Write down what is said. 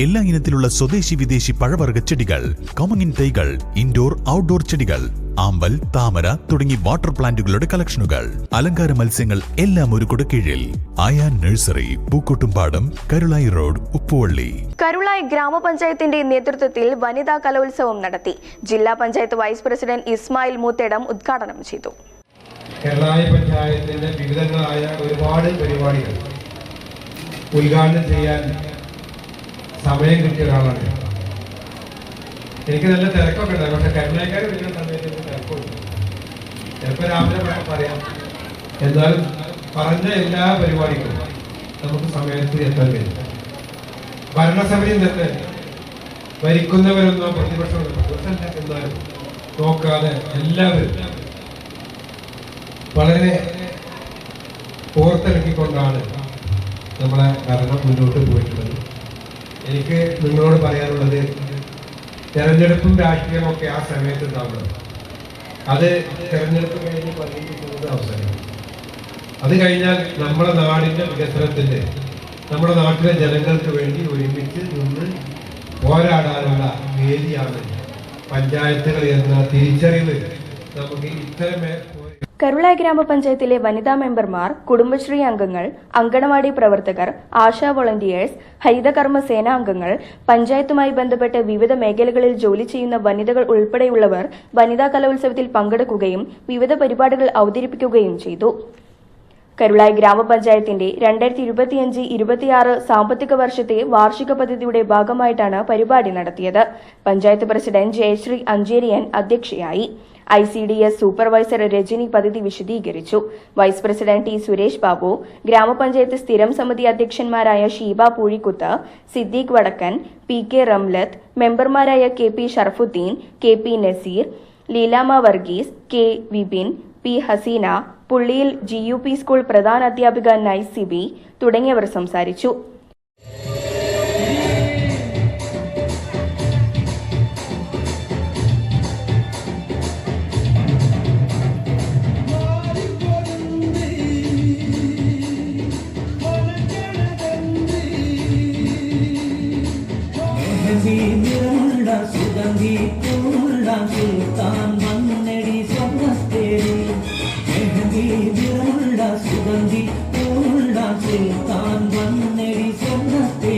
എല്ലാ ഇനത്തിലുള്ള സ്വദേശി വിദേശി പഴവർഗ ചെടികൾ കോമങ്ങിൻ തൈകൾ ഇൻഡോർ ഔട്ട്ഡോർ ചെടികൾ ആമ്പൽ താമര തുടങ്ങി വാട്ടർ പ്ലാന്റുകളുടെ കളക്ഷനുകൾ അലങ്കാര മത്സ്യങ്ങൾ എല്ലാം ഒരു കീഴിൽ ആയാ നഴ്സറി പൂക്കോട്ടുംപാടം കരുളായി റോഡ് ഉപ്പുവള്ളി. കരുളായി ഗ്രാമപഞ്ചായത്തിന്റെ നേതൃത്വത്തിൽ വനിതാ കലോത്സവം നടത്തി. ജില്ലാ പഞ്ചായത്ത് വൈസ് പ്രസിഡന്റ് ഇസ്മായിൽ മൂത്തേടം ഉദ്ഘാടനം ചെയ്തു. കേരളായ പഞ്ചായത്തിന്റെ വിവിധങ്ങളായ ഒരുപാട് പരിപാടികൾ ഉദ്ഘാടനം ചെയ്യാൻ സമയം കിട്ടിയ ഒരാളാണ്. എനിക്ക് നല്ല തിരക്കൊക്കെ ഉണ്ടായി പക്ഷെ കരുണയക്കാരും വരുന്ന സമയത്ത് എനിക്ക് തിരക്കുണ്ട്. ചിലപ്പോൾ രാവിലെ വേണം പറയാം എന്നാലും പറഞ്ഞ എല്ലാ പരിപാടികളും നമുക്ക് സമയത്ത് എത്താൻ കഴിയും. ഭരണസമിതി തന്നെ ഭരിക്കുന്നവരൊന്നോ പ്രതിപക്ഷം എന്നാലും നോക്കാതെ എല്ലാവരും വളരെ ഓർത്തിറക്കിക്കൊണ്ടാണ് നമ്മളെ ഭരണം മുന്നോട്ട് പോയിട്ടുള്ളത്. എനിക്ക് നിങ്ങളോട് പറയാനുള്ളത് തെരഞ്ഞെടുപ്പും രാഷ്ട്രീയവും ഒക്കെ ആ സമയത്ത് ഉണ്ടാവുന്നത് അത് തെരഞ്ഞെടുപ്പ് കഴിഞ്ഞ് പോകുന്ന അവസരം അത് കഴിഞ്ഞാൽ നമ്മുടെ നാടിന്റെ വികസനത്തിന്റെ നമ്മുടെ നാട്ടിലെ ജനങ്ങൾക്ക് വേണ്ടി ഒരുമിച്ച് നിന്ന് പോരാടാനുള്ള വേദിയാണ് പഞ്ചായത്തുകൾ എന്ന തിരിച്ചറിവ് നമുക്ക് ഇത്തരമേ കരുളായി ഗ്രാമപഞ്ചായത്തിലെ വനിതാ മെമ്പർമാർ കുടുംബശ്രീ അംഗങ്ങൾ അങ്കണവാടി പ്രവർത്തകർ ആശാ വോളണ്ടിയേഴ്സ് ഹരിതകർമ്മ സേനാ അംഗങ്ങൾ പഞ്ചായത്തുമായി ബന്ധപ്പെട്ട് വിവിധ മേഖലകളിൽ ജോലി ചെയ്യുന്ന വനിതകൾ ഉൾപ്പെടെയുള്ളവർ വനിതാ കലോത്സവത്തിൽ പങ്കെടുക്കുകയും വിവിധ പരിപാടികൾ അവതരിപ്പിക്കുകയും ചെയ്തു. കരുളായി ഗ്രാമപഞ്ചായത്തിന്റെ രണ്ടായിരത്തി ഇരുപത്തിയഞ്ച് ഇരുപത്തിയാറ് സാമ്പത്തിക വർഷത്തെ വാർഷിക പദ്ധതിയുടെ ഭാഗമായിട്ടാണ് പരിപാടി നടത്തിയത്. പഞ്ചായത്ത് പ്രസിഡന്റ് ജയശ്രീ അഞ്ചേരിയൻ അധ്യക്ഷയായി. I C D S supervisor Rajani പദ്ധതി വിശദീകരിച്ചു. Vice president T Suresh Babu ഗ്രാമപഞ്ചായത്ത് സ്ഥിരം സമിതി അധ്യക്ഷന്മാരായ ഷീബ പൂഴിക്കുത്ത് സിദ്ദീഖ് വടക്കൻ പി കെ റംലത്ത് മെമ്പർമാരായ K P Sharafudheen K P Naseer Leelamma Varghese K Vipin P Haseena പുള്ളിയിൽ G U P school നൈസിബി തുടങ്ങിയവർ സംസാരിച്ചു.